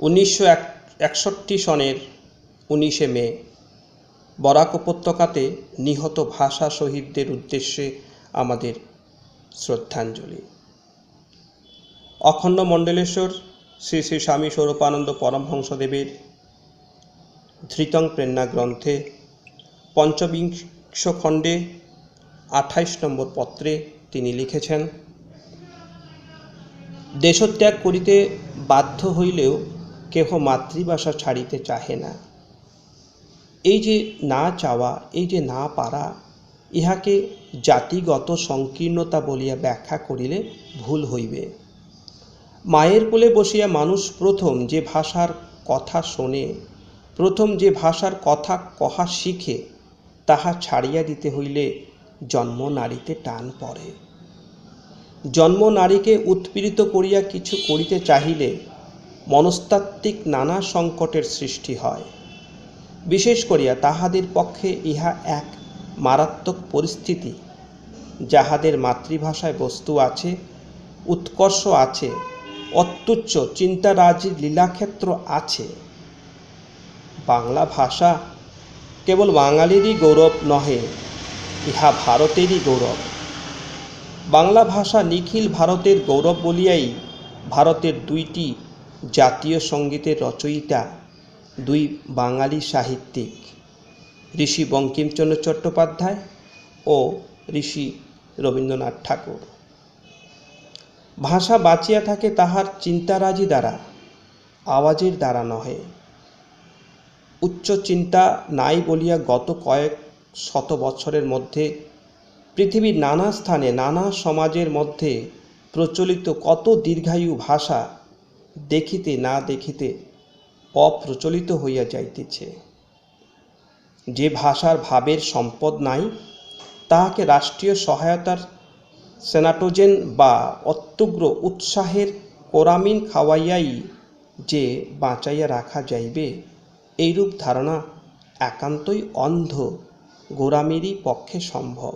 উনিশশো একষট্টি সনের উনিশে মে, বরাক উপত্যকাতে নিহত ভাষা শহীদদের উদ্দেশ্যে আমাদের শ্রদ্ধাঞ্জলি। অখণ্ড মণ্ডলেশ্বর শ্রী শ্রী স্বামী স্বরূপানন্দ পরমহংসদেবের ধৃতং প্রেরণা গ্রন্থে পঞ্চবিংশ খণ্ডে আঠাইশ নম্বর পত্রে তিনি লিখেছেন, দেশত্যাগ করিতে বাধ্য হইলেও কেহ মাতৃভাষা ছাড়িতে চাহে না। এই যে না চাওয়া, এই যে না পারা, ইহাকে জাতিগত সংকীর্ণতা বলিয়া ব্যাখ্যা করিলে ভুল হইবে। মায়ের কোলে বসিয়া মানুষ প্রথম যে ভাষার কথা শোনে, প্রথম যে ভাষার কথা কহা শিখে, তাহা ছাড়িয়া দিতে হইলে জন্ম নারীতে টান পড়ে। জন্ম নারীকে উৎপীড়িত করিয়া কিছু করিতে চাহিলে মনস্তাত্ত্বিক নানা সংকটের সৃষ্টি হয়। বিশেষ করিয়া তাহাদের পক্ষে ইহা এক মারাত্মক পরিস্থিতি। যাহাদের মাতৃভাষায় বস্তু আছে, উৎকর্ষ আছে, অত্যুচ্চ চিন্তারাজির লীলাক্ষেত্র আছে। বাংলা ভাষা কেবল বাঙালিরই গৌরব নহে, ইহা ভারতেরই গৌরব। বাংলা ভাষা নিখিল ভারতের গৌরব বলিয়াই ভারতের দুইটি জাতীয় সঙ্গীতের রচয়িতা, দুই বাঙালি সাহিত্যিক, ঋষি বঙ্কিমচন্দ্র চট্টোপাধ্যায় ও ঋষি রবীন্দ্রনাথ ঠাকুর। ভাষা বাঁচিয়া থাকে তাহার চিন্তারাজি দ্বারা, আওয়াজের দ্বারা নহে। উচ্চ চিন্তা নাই বলিয়া গত কয়েক শত বছরের মধ্যে পৃথিবীর নানা স্থানে, নানা সমাজের মধ্যে প্রচলিত কত দীর্ঘায়ু ভাষা দেখিতে না দেখিতে অপ্রচলিত হইয়া যাইতেছে। যে ভাষার ভাবের সম্পদ নাই, তাহাকে রাষ্ট্রীয় সহায়তার সেনাটোজেন বা অত্যুগ্র উৎসাহের কোরামিন খাওয়াইয়াই যে বাঁচাইয়া রাখা যাইবে, এইরূপ ধারণা একান্তই অন্ধ গোরামেরই পক্ষে সম্ভব।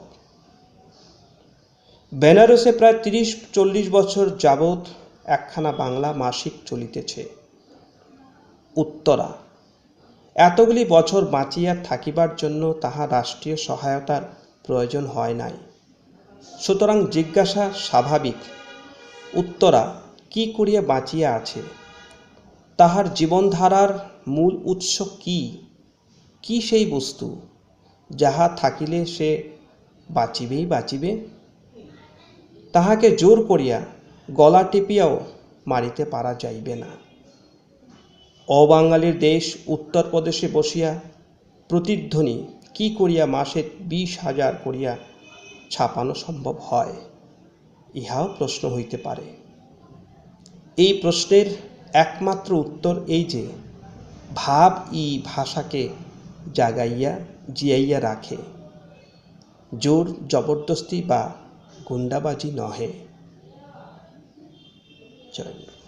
বেনারসে প্রায় তিরিশ চল্লিশ বছর যাবৎ একখানা বাংলা মাসিক চলিতেছে। উত্তরা, এতগুলি বছর বাঁচিয়া থাকিবার জন্য তাহা রাষ্ট্রীয় সহায়তার প্রয়োজন হয় নাই। সুতরাং জিজ্ঞাসা স্বাভাবিক, উত্তরা কি করিয়া বাঁচিয়া আছে? তাহার জীবনধারার মূল উৎস কি? কি সেই বস্তু যাহা থাকিলে সে বাঁচিবেই বাঁচিবে? তাহাকে জোর করিয়া গলা টিপিয়াও মারিতে পারা যাইবে না। অবাঙালির দেশ উত্তরপ্রদেশে বসিয়া প্রতিধ্বনি কি করিয়া মাসে বিশ হাজার করিয়া ছাপানো সম্ভব হয়, ইহাও প্রশ্ন হইতে পারে। এই প্রশ্নের একমাত্র উত্তর এই যে, ভাব ই ভাষাকে জাগাইয়া জিয়াইয়া রাখে, জোর জবরদস্তি বা গুন্ডাবাজি নহে। चलेंगे